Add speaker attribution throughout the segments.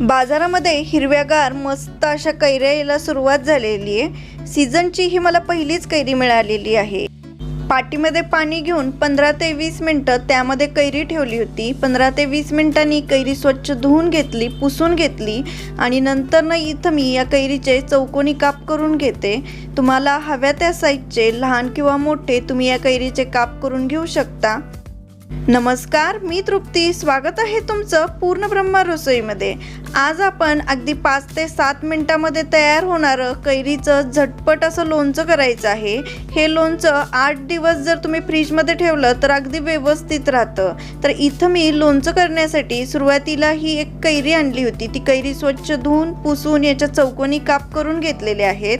Speaker 1: बाजारामध्ये हिरव्यागार मस्त अशा कैऱ्या यायला सुरुवात झालेली आहे. सीझनची ही मला पहिलीच कैरी मिळालेली आहे. पाटीमध्ये पाणी घेऊन पंधरा ते वीस मिनटं त्यामध्ये कैरी ठेवली होती. पंधरा ते वीस मिनटांनी कैरी स्वच्छ धुवून घेतली पुसून घेतली आणि नंतर ना इथं मी या कैरीचे चौकोनी काप करून घेते. तुम्हाला हव्या त्या साईजचे लहान किंवा मोठे तुम्ही या कैरीचे काप करून घेऊ शकता. नमस्कार मी तृप्ती. स्वागत आहे तुमचं पूर्ण ब्रह्मा रसोईमध्ये. आज आपण अगदी पाच ते सात मिनटामध्ये तयार होणारं कैरीचं झटपट असं लोणचं करायचं आहे. हे लोणचं आठ दिवस जर तुम्ही फ्रीजमध्ये ठेवलं तर अगदी व्यवस्थित राहतं. तर इथं मी लोणचं करण्यासाठी सुरुवातीला ही एक कैरी आणली होती. ती कैरी स्वच्छ धुवून पुसून याच्या चौकोनी काप करून घेतलेले आहेत.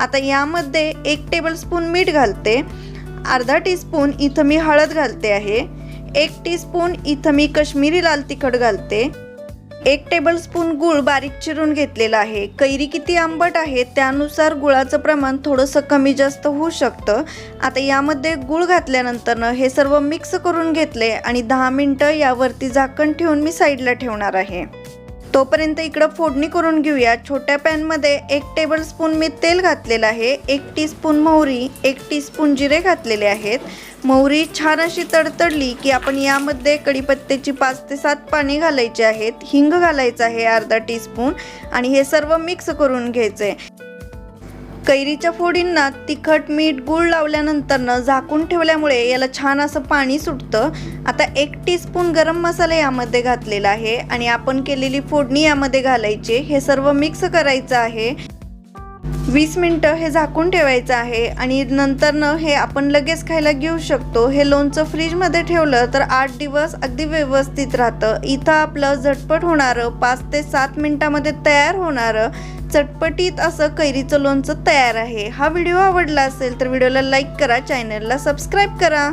Speaker 1: आता यामध्ये एक टेबलस्पून मीठ घालते. अर्धा टीस्पून इथं मी हळद घालते आहे. एक टीस्पून इथं मी कश्मीरी लाल तिखट घालते. एक टेबलस्पून गूळ बारीक चिरून घेतलेला आहे. कैरी किती आंबट आहे त्यानुसार गुळाचं प्रमाण थोडंसं कमी जास्त होऊ शकतं. आता यामध्ये गूळ घातल्यानंतरनं हे सर्व मिक्स करून घेतले आणि दहा मिनटं यावरती झाकण ठेवून मी साईडला ठेवणार आहे. तोपर्यंत इकडं फोडणी करून घेऊया. छोट्या पॅनमध्ये एक टेबलस्पून मी तेल घातलेलं आहे. एक टीस्पून मोहरी एक टीस्पून जिरे घातलेले आहेत. मोहरी छान अशी तडतडली की आपण यामध्ये कढीपत्त्याची पाच ते सात पाने घालायची आहेत. हिंग घालायचं आहे अर्धा टीस्पून आणि हे सर्व मिक्स करून घ्यायचं आहे कैरीच्या फोडींना तिखट मीठ गूळ लावल्यानंतरनं झाकून ठेवल्यामुळे याला छान असं पाणी सुटतं. आता एक टीस्पून गरम मसाला यामध्ये घातलेला आहे आणि आपण केलेली फोडणी यामध्ये घालायची. हे सर्व मिक्स करायचं आहे. वीस मिनटं हे झाकून ठेवायचं आहे आणि नंतरनं हे आपण लगेच खायला घेऊ शकतो. हे लोणचं फ्रीजमध्ये ठेवलं तर आठ दिवस अगदी व्यवस्थित राहतं. इथं आपलं झटपट होणारं पाच ते सात मिनटामध्ये तयार होणारं चटपटीत असं कैरीचं लोणचं तयार आहे. हा व्हिडिओ आवडला असेल तर व्हिडिओला लाईक करा चॅनलला सबस्क्राईब करा.